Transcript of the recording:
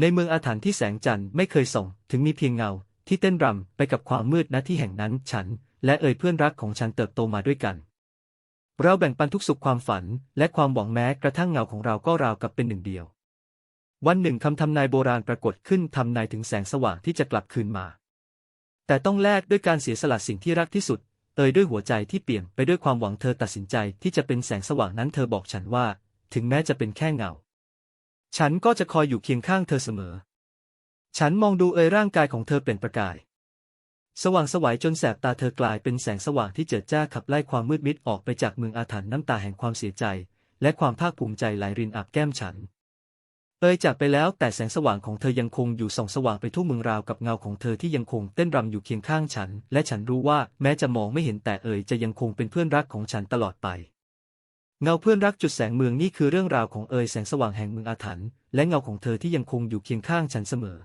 ในเมืองอาถรรพ์ที่แสงจันทร์ไม่เคยส่อง ถึงมีเพียงเงา ที่เต้นรำไปกับความมืดณที่แห่งนั้น ฉัน และเอ่ยเพื่อนรักของฉันเติบโตมาด้วยกัน เราแบ่งปันทุกสุขความฝัน และความหวังแม้กระทั่งเงาของเราก็ราวกับเป็นหนึ่งเดียว วันหนึ่งคำทำนายโบราณปรากฏขึ้นทำนายถึงแสงสว่างที่จะกลับคืนมา แต่ต้องแลกด้วยการเสียสละสิ่งที่รักที่สุด เอ่ยด้วยหัวใจที่เปลี่ยนไปด้วยความหวังเธอตัดสินใจที่จะเป็นแสงสว่างนั้นเธอบอกฉันว่า ถึงแม้จะเป็นแค่เงา ฉันก็จะคอยอยู่เคียงข้างเธอเสมอ ฉันมองดูเอยร่างกายของเธอเปล่งประกาย สว่างสวัยจนแสบตาเธอกลายเป็นแสงสว่างที่เจิดจ้าขับไล่ความมืดมิดออกไปจากเมืองอาถรรพ์น้ำตาแห่งความเสียใจ และความภาคภูมิใจไหลรินอาบแก้มฉัน เอยจากไปแล้วแต่แสงสว่างของเธอยังคงอยู่ส่องสว่างไปทั่วเมืองราวกับเงาของเธอที่ยังคงเต้นรำอยู่เคียงข้างฉัน และฉันรู้ว่าแม้จะมองไม่เห็นแต่เอยจะยังคงเป็นเพื่อนรักของฉันตลอดไป เงาเพื่อนรักจุดแสงเมืองนี่คือเรื่องราวของเอ่ยแสงสว่างแห่งเมืองอาถรรพ์และเงาของเธอที่ยังคงอยู่เคียงข้างฉันเสมอ